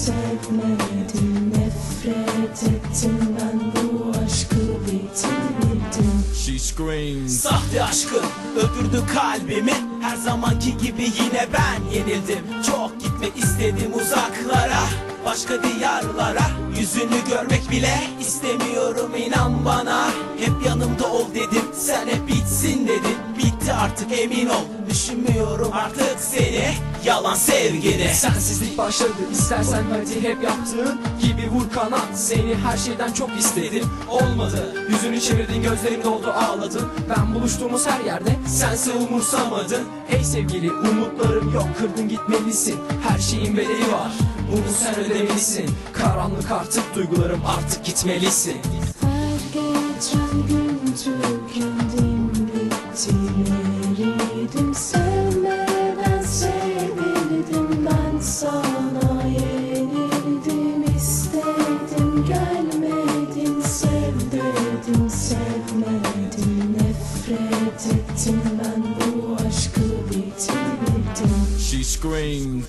sevmedim Nefret ettim ben bu aşkı bitirdim. She screams. Sahte aşkın öldürdü kalbimi. Her zamanki gibi yine ben yenildim. Çok gitmek istedim uzaklara Başka diyarlara. Yüzünü görmek bile istemiyorum inan bana. Hep yanımda ol dedim sen hep artık emin ol Düşünmüyorum artık seni. Yalan sevgini. Sensizlik başladı istersen hadi hep yaptığın gibi vur kanat. Seni her şeyden çok istedim. Olmadı Yüzünü çevirdin gözlerim doldu ağladın. Ben buluştuğumuz her yerde sense umursamadın. Ey sevgili umutlarım yok kırdın gitmelisin. Her şeyin bedeli var bunu sen ödemelisin. Karanlık artık duygularım artık gitmelisin sana yenildim istedim gelmedin sevdedim sevmedin nefret ettim ben bu aşkı bitirdim. Screamed.